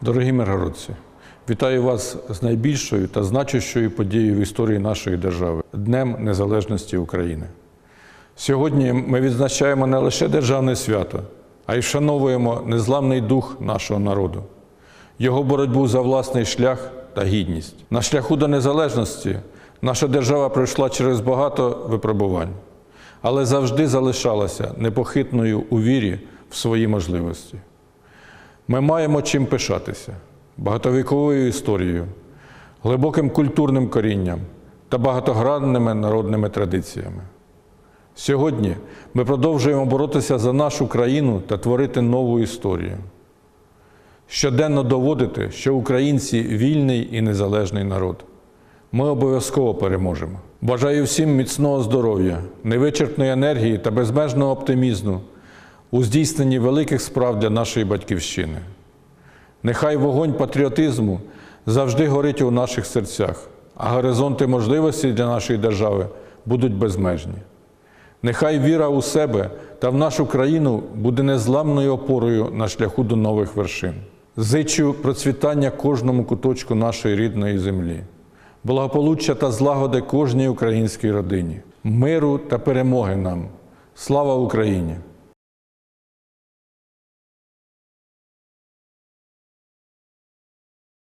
Дорогі миргородці, вітаю вас з найбільшою та значущою подією в історії нашої держави Днем Незалежності України. Сьогодні ми відзначаємо не лише державне свято, а й вшановуємо незламний дух нашого народу, його боротьбу за власний шлях та гідність. На шляху до незалежності наша держава пройшла через багато випробувань, але завжди залишалася непохитною у вірі в свої можливості. Ми маємо чим пишатися багатовіковою історією, глибоким культурним корінням та багатогранними народними традиціями. Сьогодні ми продовжуємо боротися за нашу країну та творити нову історію. Щоденно доводити, що українці вільний і незалежний народ. Ми обов'язково переможемо. Бажаю всім міцного здоров'я, невичерпної енергії та безмежного оптимізму у здійсненні великих справ для нашої батьківщини. Нехай вогонь патріотизму завжди горить у наших серцях, а горизонти можливостей для нашої держави будуть безмежні. Нехай віра у себе та в нашу країну буде незламною опорою на шляху до нових вершин. Зичу процвітання кожному куточку нашої рідної землі, благополуччя та злагоди кожній українській родині, миру та перемоги нам. Слава Україні!